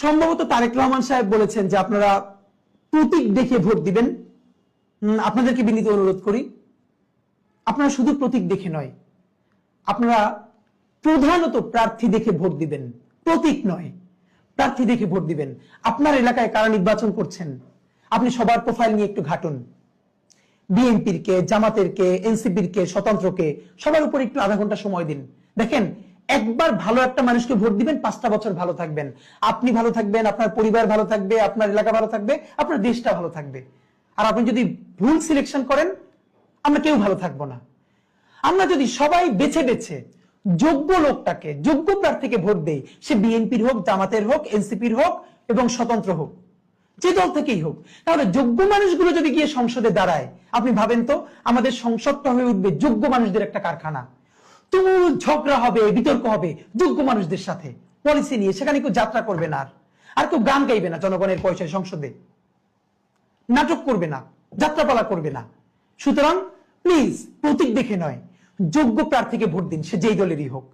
সম্ভবত তারেক রহমান সাহেব বলেছেন যে আপনারা প্রতীক দেখে ভোট দিবেন। আপনাদেরকে বিনীত অনুরোধ করি। আপনারা শুধু প্রতীক দেখে নয়, আপনারা প্রধানত প্রার্থী দেখে ভোট দিবেন। প্রতীক নয়, প্রার্থী দেখে ভোট দিবেন। আপনার এলাকায় কারা নির্বাচন করছেন? আপনি সবার প্রোফাইল নিয়ে একটু ঘাটুন। বিএনপির কে, জামাতের কে, এনসিপির কে স্বতন্ত্রকে সবার উপর একটু আধা ঘণ্টা সময় দিন। দেখেন একবার ভালো একটা মানুষকে ভোট দিবেন, পাঁচটা বছর ভালো থাকবেন। আপনি ভালো থাকবেন, আপনার পরিবার ভালো থাকবে, আপনার এলাকা ভালো থাকবে, আপনার দেশটা ভালো থাকবে। আর আপনি যদি ভুল সিলেকশন করেন, আমরা কেউ ভালো থাকব না। আমরা যদি সবাই বেছে বেছে যোগ্য লোকটাকে, যোগ্য প্রার্থীকে ভোট দেই, সে বিএনপির হোক, জামাতের হোক, এনসিপির হোক এবং স্বতন্ত্র হোক, যে দল থেকেই হোক, তাহলে যোগ্য মানুষগুলো যদি গিয়ে সংসদে দাঁড়ায়, আপনি ভাবেন তো আমাদের সংসদটা হয়ে উঠবে যোগ্য মানুষদের একটা কারখানা। তুমুল ঝগড়া হবে, বিতর্ক হবে যোগ্য মানুষদের সাথে। পলিসি নিয়ে সেখানে কেউ যাত্রা করবে না আর। আর কেউ গান গাইবে না জনগণের পয়সায় সংসদে। নাটক করবে না, যাত্রাপালা করবে না। সুতরাং প্লিজ প্রতীক দেখে নয়, যোগ্য প্রার্থীকে ভোট দিন, সে যেই দলেরই হোক।